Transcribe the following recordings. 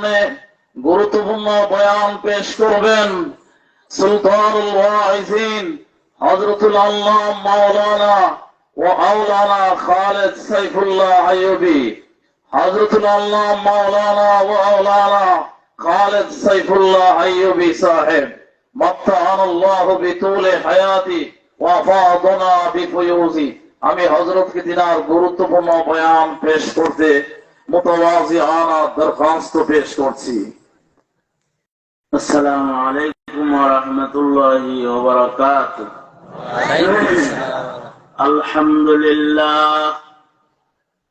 সামনে গুরুত্বপূর্ণ বয়ান পেশ করবেন ওয়াইজিন হজরতুল আল্লাহ মাওলানা ও আওলানা খালেদ সাইফুল্লাহ আইয়ুবী। হজরতুল আল্লাহ মাওলানা ও আওলানা খালেদ সাইফুল্লাহ আইয়ুবী সাহেব। মত্তাহানাল্লাহ বিতুলে হায়াতি ওয়াফাদনা বিফুয়ুজি। আমি হযরতকে দিনার গুরুত্বপূর্ণ বয়ান পেশ করতে মুতাওয়াজি আনা দরখাস্ত পেশ করছি আসসালামু আলাইকুম ওয়া রাহমাতুল্লাহি ওয়া বারাকাতুহু আলহামদুলিল্লাহ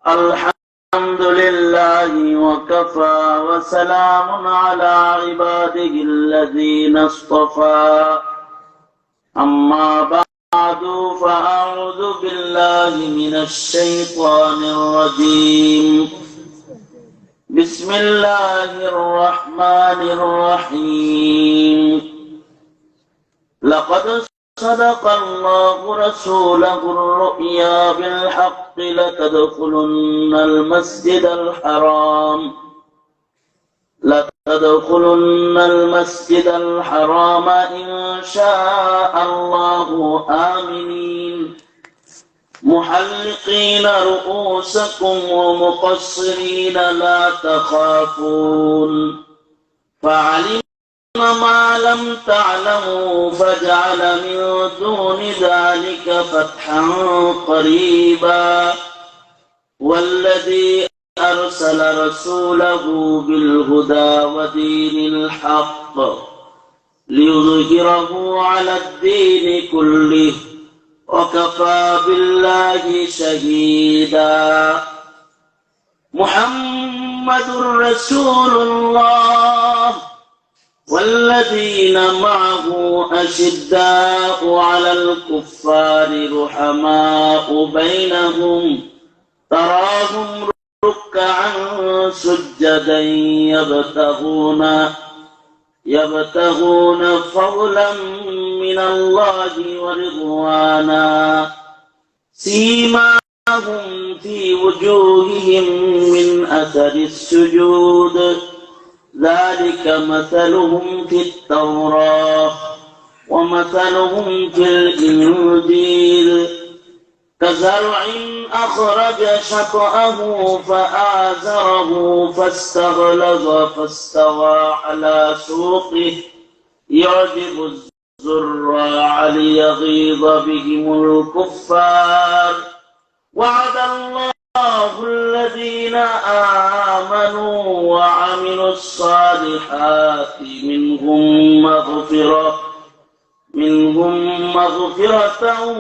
আলহামদুলিল্লাহ ওয়াকাফা ওয়া সালামুন আলা ইবাদিহি আল্লাযীনা ইসতাফা أما بعد فأعوذ بالله من الشيطان الرجيم بسم الله الرحمن الرحيم. لقد صدق الله رسوله الرؤيا بالحق لتدخلن المسجد الحرام. لتدخلن المسجد الحرام إن شاء الله آمنين. محلقين رؤوسكم ومقصرين لا تخافون. فعلم ما لم تعلموا فجعل من دون ذلك فتحا قريبا. والذي أرسل رسوله بالهدى ودين الحق ليظهره على الدين كله وكفى بالله شهيدا. محمد رسول الله والذين معه أشداء على الكفار رحماء بينهم تراهم ركعا سجدا يبتغون يبتغون فضلا من الله ورضوانا. سيماهم في وجوههم من أثر السجود. ذلك مثلهم في التوراة ومثلهم في الإنجيل. كزرع أخرج شطأه فآزره فاستغلظ فاستوى على سوقه. يعجب الزراع ليغيظ بهم الكفار. وعد الله الذين آمنوا وعملوا الصالحات منهم مغفرة منهم مغفرة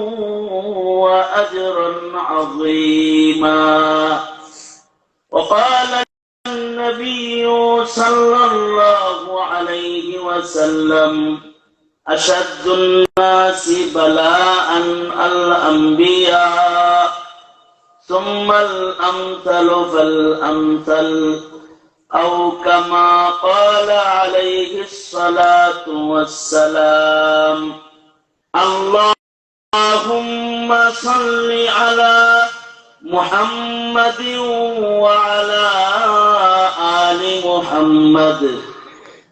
وأجرا عظيما. وقال النبي صلى الله عليه وسلم أشد الناس بلاء الأنبياء. ثم الأمثل فالأمثل. أو كما قال عليه الصلاة والسلام. اللهم صل على محمد وعلى آل محمد.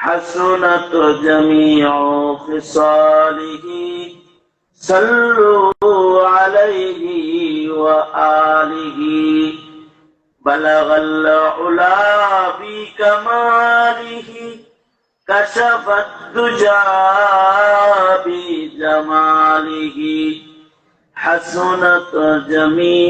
حسنت جميع خصاله. صلوا عليه وآله. بلغ العلا بكماله كشف الدجى جماله حسنت جميع